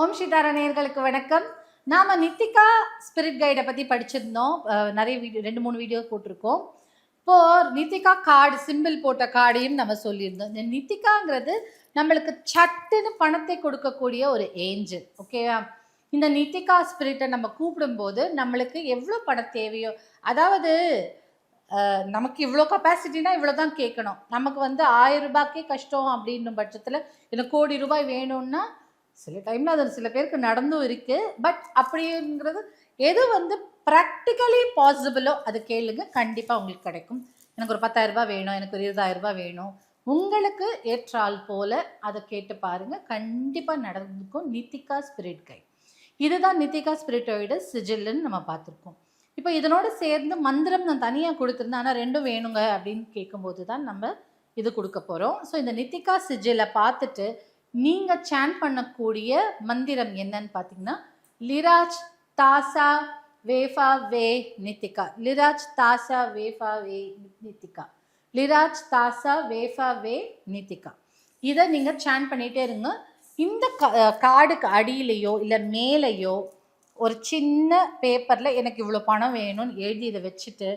ஓம் சீதாரா நேர்களுக்கு வணக்கம். நாம நித்திகா ஸ்பிரிட் கைடை பத்தி படிச்சிருந்தோம். நிறைய வீடியோ ரெண்டு மூணு வீடியோ போட்டிருக்கோம். இப்போ நித்திகா கார்டு சிம்பிள் போட்ட கார்டையும் நம்ம சொல்லியிருந்தோம். இந்த நித்திகாங்கிறது நம்மளுக்கு சட்டுன்னு பணத்தை கொடுக்கக்கூடிய ஒரு ஏஞ்சல் ஓகேவா இந்த நித்திகா ஸ்பிரிட்டை நம்ம கூப்பிடும்போது நம்மளுக்கு எவ்வளோ பணம் தேவையோ அதாவது நமக்கு இவ்வளோ கெப்பாசிட்டினா இவ்வளோ தான் கேட்கணும். நமக்கு வந்து ஆயிரம் ரூபாய்க்கே கஷ்டம் அப்படின்னும் பட்சத்தில் எனக்கு கோடி ரூபாய் வேணும்னா சில டைமில் அது சில பேருக்கு நடந்தும் இருக்குது பட் அப்படிங்கிறது எது வந்து ப்ராக்டிக்கலி பாசிபிளோ அது கேளுங்க. கண்டிப்பாக உங்களுக்கு கிடைக்கும். எனக்கு ஒரு பத்தாயிரரூபா வேணும் எனக்கு ஒரு இருபதாயிரம் ரூபாய் வேணும். உங்களுக்கு ஏற்றால் போல அதை கேட்டு பாருங்க. கண்டிப்பாக நடந்துக்கும். நித்திகா ஸ்பிரிட் கை இதுதான் நித்திகா ஸ்பிரிட்டோட சிஜில்னு நம்ம பார்த்துருக்கோம். இப்போ இதனோடு சேர்ந்து மந்திரம் நான் தனியாக கொடுத்துருந்தேன். ஆனால் ரெண்டும் வேணுங்க அப்படின்னு கேட்கும்போது தான் நம்ம இது கொடுக்க போகிறோம் ஸோ இந்த நித்திகா சிஜிலை பார்த்துட்டு நீங்கள் சேன் பண்ணக்கூடிய மந்திரம் என்னன்னு பார்த்தீங்கன்னா லிராஜ் தாசா வேஃபா வே நித்திகா லிராஜ் தாசா வேஃபா வே நித்திகா லிராஜ் தாசா வேஃபா வே நித்திகா இதை நீங்கள் சேன் பண்ணிகிட்டே இருங்க. இந்த கார்டுக்கு அடியிலையோ இல்லை மேலேயோ ஒரு சின்ன பேப்பரில் எனக்கு இவ்வளோ பணம் வேணும்னு எழுதி இதை வச்சுட்டு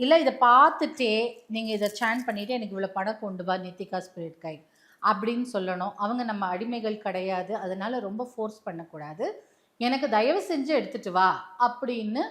இல்லை இதை பார்த்துட்டே நீங்கள் இதை சேன் பண்ணிவிட்டு எனக்கு இவ்வளோ பணம் கொண்டு வா நித்திகா ஸ்பிரிட் கை அப்படின்னு சொல்லணும். அவங்க நம்ம அடிமைகள் கிடையாது. அதனால் ரொம்ப ஃபோர்ஸ் பண்ணக்கூடாது. எனக்கு தயவு செஞ்சு எடுத்துகிட்டு வா அப்படின்னு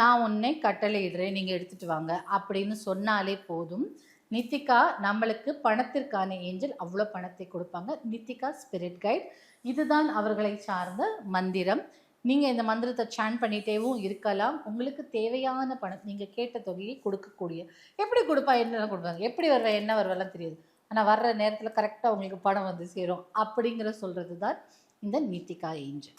நான் உன்னை கட்டளையிடுறேன். நீங்கள் எடுத்துகிட்டு வாங்க அப்படின்னு சொன்னாலே போதும். நித்திகா நம்மளுக்கு பணத்திற்கான ஏஞ்சல் அவ்வளோ பணத்தை கொடுப்பாங்க. நித்திகா ஸ்பிரிட் கைட் இதுதான் அவர்களை சார்ந்த மந்திரம். நீங்கள் இந்த மந்திரத்தை சான் பண்ணிட்டேவும் இருக்கலாம். உங்களுக்கு தேவையான பணம் நீங்கள் கேட்ட தொகையை கொடுக்கக்கூடிய. எப்படி கொடுப்பா என்ன கொடுப்பாங்க? எப்படி வருவேன் என்ன வருவெல்லாம் தெரியாது. ஆனால் வர்ற நேரத்தில் கரெக்டாக உங்களுக்கு பணம் வந்து சேரும். அப்படிங்கிற சொல்கிறது தான் இந்த நீத்திகா ஏஞ்சல்.